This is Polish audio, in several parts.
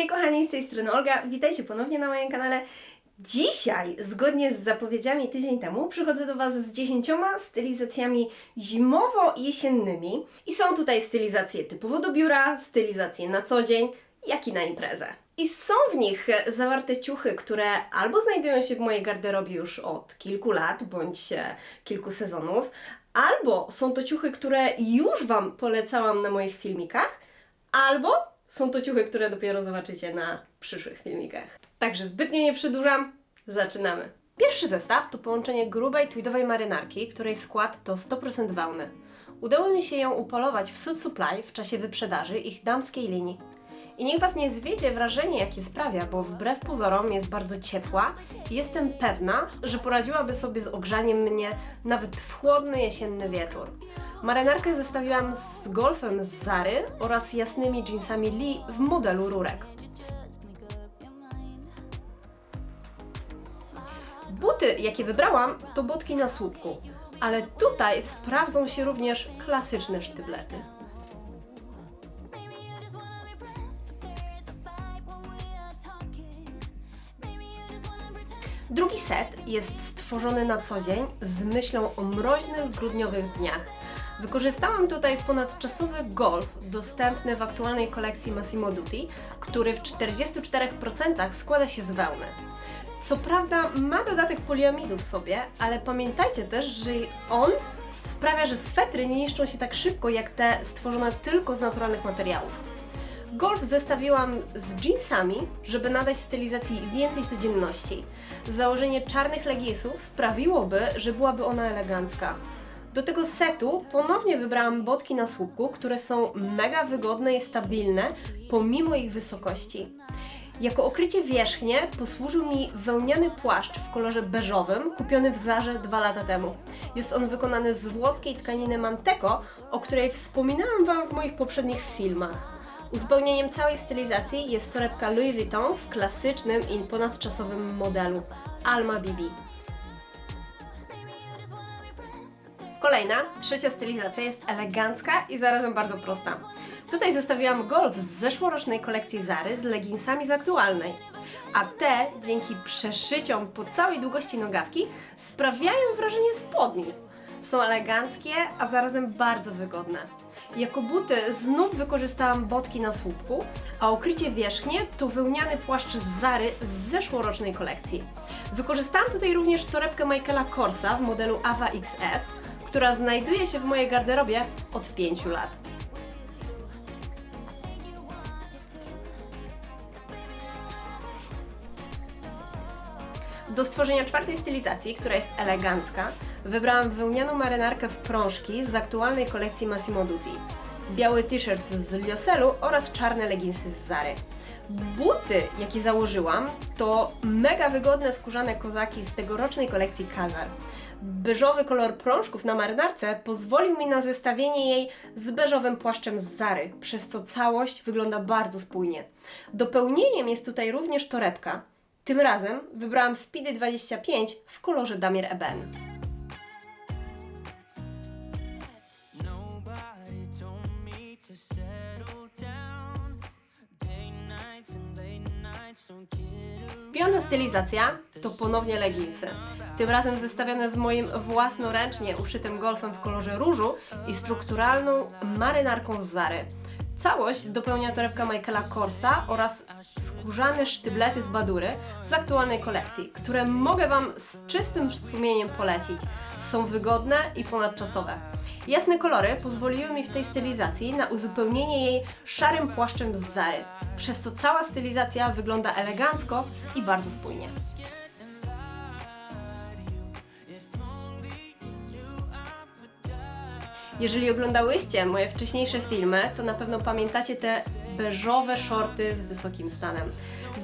Hej kochani, z tej strony Olga, witajcie ponownie na moim kanale. Dzisiaj, zgodnie z zapowiedziami tydzień temu, przychodzę do Was z 10 stylizacjami zimowo-jesiennymi. I są tutaj stylizacje typowo do biura, stylizacje na co dzień, jak i na imprezę. I są w nich zawarte ciuchy, które albo znajdują się w mojej garderobie już od kilku lat, bądź e, kilku sezonów, albo są to ciuchy, które już Wam polecałam na moich filmikach, albo są to ciuchy, które dopiero zobaczycie na przyszłych filmikach. Także zbytnio nie przedłużam, zaczynamy. Pierwszy zestaw to połączenie grubej tweedowej marynarki, której skład to 100% wełny. Udało mi się ją upolować w Suit Supply w czasie wyprzedaży ich damskiej linii. I niech Was nie zwiedzie wrażenie, jakie sprawia, bo wbrew pozorom jest bardzo ciepła i jestem pewna, że poradziłaby sobie z ogrzaniem mnie nawet w chłodny jesienny wieczór. Marynarkę zestawiłam z golfem z Zary oraz jasnymi jeansami Lee w modelu rurek. Buty, jakie wybrałam, to botki na słupku, ale tutaj sprawdzą się również klasyczne sztyblety. Drugi set jest stworzony na co dzień z myślą o mroźnych, grudniowych dniach. Wykorzystałam tutaj ponadczasowy golf dostępny w aktualnej kolekcji Massimo Dutti, który w 44% składa się z wełny. Co prawda ma dodatek poliamidu w sobie, ale pamiętajcie też, że on sprawia, że swetry nie niszczą się tak szybko jak te stworzone tylko z naturalnych materiałów. Golf zestawiłam z jeansami, żeby nadać stylizacji więcej codzienności. Założenie czarnych leginsów sprawiłoby, że byłaby ona elegancka. Do tego setu ponownie wybrałam botki na słupku, które są mega wygodne i stabilne pomimo ich wysokości. Jako okrycie wierzchnie posłużył mi wełniany płaszcz w kolorze beżowym, kupiony w Zarze dwa lata temu. Jest on wykonany z włoskiej tkaniny Manteco, o której wspominałam Wam w moich poprzednich filmach. Uzupełnieniem całej stylizacji jest torebka Louis Vuitton w klasycznym i ponadczasowym modelu Alma Bibi. Kolejna, trzecia stylizacja jest elegancka i zarazem bardzo prosta. Tutaj zestawiłam golf z zeszłorocznej kolekcji Zary z leginsami z aktualnej. A te, dzięki przeszyciom po całej długości nogawki, sprawiają wrażenie spodni. Są eleganckie, a zarazem bardzo wygodne. Jako buty znów wykorzystałam botki na słupku, a okrycie wierzchnie to wełniany płaszcz z Zary z zeszłorocznej kolekcji. Wykorzystałam tutaj również torebkę Michaela Korsa w modelu Ava XS, która znajduje się w mojej garderobie od 5 lat. Do stworzenia czwartej stylizacji, która jest elegancka, wybrałam wełnianą marynarkę w prążki z aktualnej kolekcji Massimo Dutti. Biały t-shirt z Lioselu oraz czarne leginsy z Zary. Buty, jakie założyłam, to mega wygodne skórzane kozaki z tegorocznej kolekcji Kazar. Beżowy kolor prążków na marynarce pozwolił mi na zestawienie jej z beżowym płaszczem z Zary, przez co całość wygląda bardzo spójnie. Dopełnieniem jest tutaj również torebka. Tym razem wybrałam Speedy 25 w kolorze Damier Eben. Piąta stylizacja to ponownie leginsy. Tym razem zestawione z moim własnoręcznie uszytym golfem w kolorze różu i strukturalną marynarką z Zary. Całość dopełnia torebka Michaela Korsa oraz skórzane sztyblety z Badury z aktualnej kolekcji, które mogę Wam z czystym sumieniem polecić. Są wygodne i ponadczasowe. Jasne kolory pozwoliły mi w tej stylizacji na uzupełnienie jej szarym płaszczem z Zary, przez co cała stylizacja wygląda elegancko i bardzo spójnie. Jeżeli oglądałyście moje wcześniejsze filmy, to na pewno pamiętacie te beżowe shorty z wysokim stanem.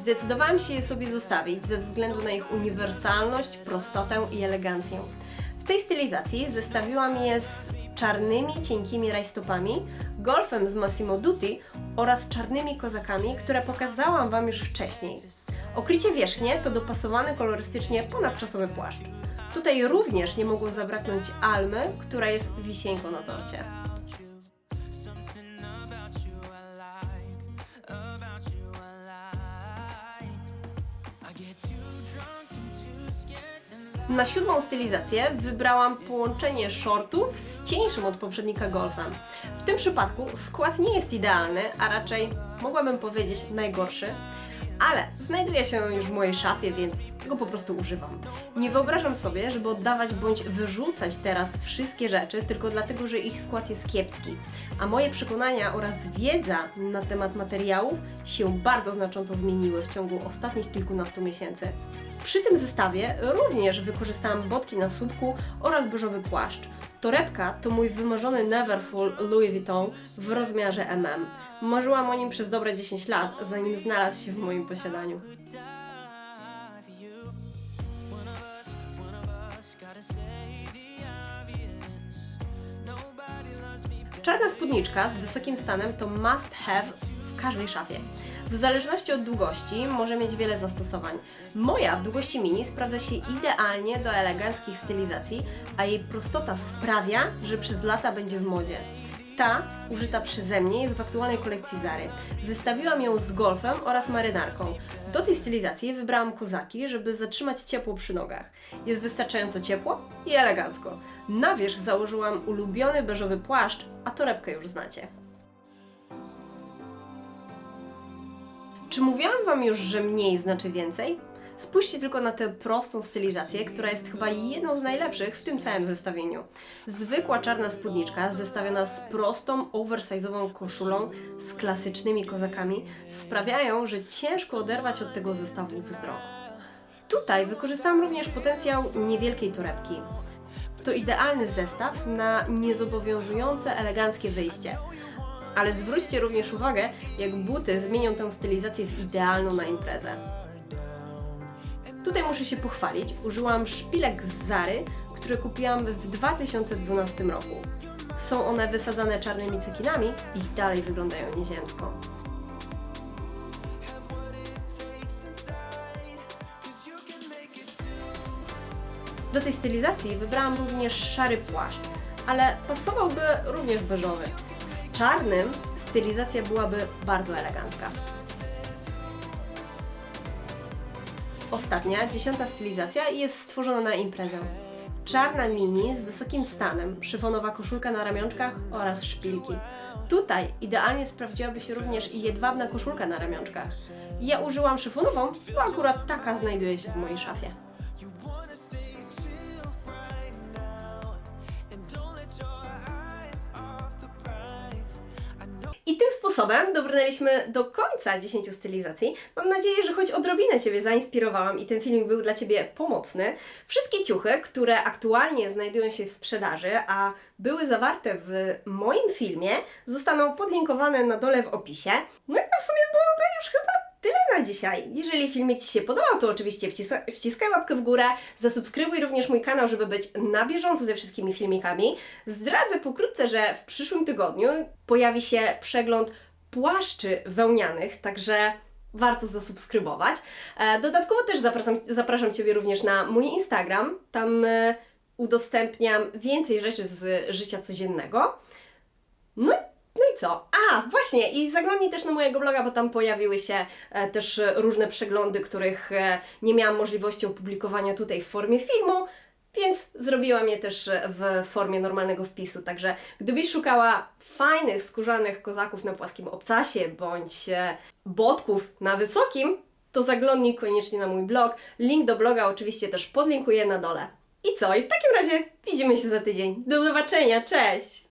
Zdecydowałam się je sobie zostawić ze względu na ich uniwersalność, prostotę i elegancję. W tej stylizacji zestawiłam je z czarnymi, cienkimi rajstopami, golfem z Massimo Dutti oraz czarnymi kozakami, które pokazałam Wam już wcześniej. Okrycie wierzchnie to dopasowany kolorystycznie ponadczasowy płaszcz. Tutaj również nie mogło zabraknąć Almy, która jest wisienką na torcie. Na siódmą stylizację wybrałam połączenie shortów z cieńszym od poprzednika golfem. W tym przypadku skład nie jest idealny, a raczej mogłabym powiedzieć najgorszy, ale znajduje się on już w mojej szafie, więc go po prostu używam. Nie wyobrażam sobie, żeby oddawać bądź wyrzucać teraz wszystkie rzeczy tylko dlatego, że ich skład jest kiepski, a moje przekonania oraz wiedza na temat materiałów się bardzo znacząco zmieniły w ciągu ostatnich kilkunastu miesięcy. Przy tym zestawie również wykorzystałam botki na słupku oraz beżowy płaszcz. Torebka to mój wymarzony Neverfull Louis Vuitton w rozmiarze MM. Marzyłam o nim przez dobre 10 lat, zanim znalazł się w moim posiadaniu. Czarna spódniczka z wysokim stanem to must have w każdej szafie. W zależności od długości może mieć wiele zastosowań. Moja w długości mini sprawdza się idealnie do eleganckich stylizacji, a jej prostota sprawia, że przez lata będzie w modzie. Ta, użyta przeze mnie, jest w aktualnej kolekcji Zary. Zestawiłam ją z golfem oraz marynarką. Do tej stylizacji wybrałam kozaki, żeby zatrzymać ciepło przy nogach. Jest wystarczająco ciepło i elegancko. Na wierzch założyłam ulubiony beżowy płaszcz, a torebkę już znacie. Czy mówiłam Wam już, że mniej znaczy więcej? Spójrzcie tylko na tę prostą stylizację, która jest chyba jedną z najlepszych w tym całym zestawieniu. Zwykła czarna spódniczka zestawiona z prostą, oversize'ową koszulą z klasycznymi kozakami sprawiają, że ciężko oderwać od tego zestawu wzrok. Tutaj wykorzystałam również potencjał niewielkiej torebki. To idealny zestaw na niezobowiązujące, eleganckie wyjście. Ale zwróćcie również uwagę, jak buty zmienią tę stylizację w idealną na imprezę. Tutaj muszę się pochwalić. Użyłam szpilek z Zary, które kupiłam w 2012 roku. Są one wysadzane czarnymi cekinami i dalej wyglądają nieziemsko. Do tej stylizacji wybrałam również szary płaszcz, ale pasowałby również beżowy. Czarnym stylizacja byłaby bardzo elegancka. Ostatnia, dziesiąta stylizacja jest stworzona na imprezę. Czarna mini z wysokim stanem, szyfonowa koszulka na ramionczkach oraz szpilki. Tutaj idealnie sprawdziłaby się również jedwabna koszulka na ramionczkach. Ja użyłam szyfonową, bo akurat taka znajduje się w mojej szafie. I tym sposobem dobrnęliśmy do końca 10 stylizacji. Mam nadzieję, że choć odrobinę Ciebie zainspirowałam i ten filmik był dla Ciebie pomocny. Wszystkie ciuchy, które aktualnie znajdują się w sprzedaży, a były zawarte w moim filmie, zostaną podlinkowane na dole w opisie. No i to w sumie byłoby już chyba tyle na dzisiaj. Jeżeli filmik Ci się podobał, to oczywiście wcisa, wciskaj łapkę w górę, zasubskrybuj również mój kanał, żeby być na bieżąco ze wszystkimi filmikami. Zdradzę pokrótce, że w przyszłym tygodniu pojawi się przegląd płaszczy wełnianych, także warto zasubskrybować. E, Dodatkowo też zapraszam, zapraszam Ciebie również na mój Instagram. Tam e, udostępniam więcej rzeczy z życia codziennego. No i, no i co? A, właśnie, i zaglądnij też na mojego bloga, bo tam pojawiły się e, też różne przeglądy, których e, nie miałam możliwości opublikowania tutaj w formie filmu, więc zrobiłam je też e, w formie normalnego wpisu. Także gdybyś szukała fajnych, skórzanych kozaków na płaskim obcasie bądź e, botków na wysokim, to zaglądnij koniecznie na mój blog. Link do bloga oczywiście też podlinkuję na dole. I co? I w takim razie widzimy się za tydzień. Do zobaczenia, cześć!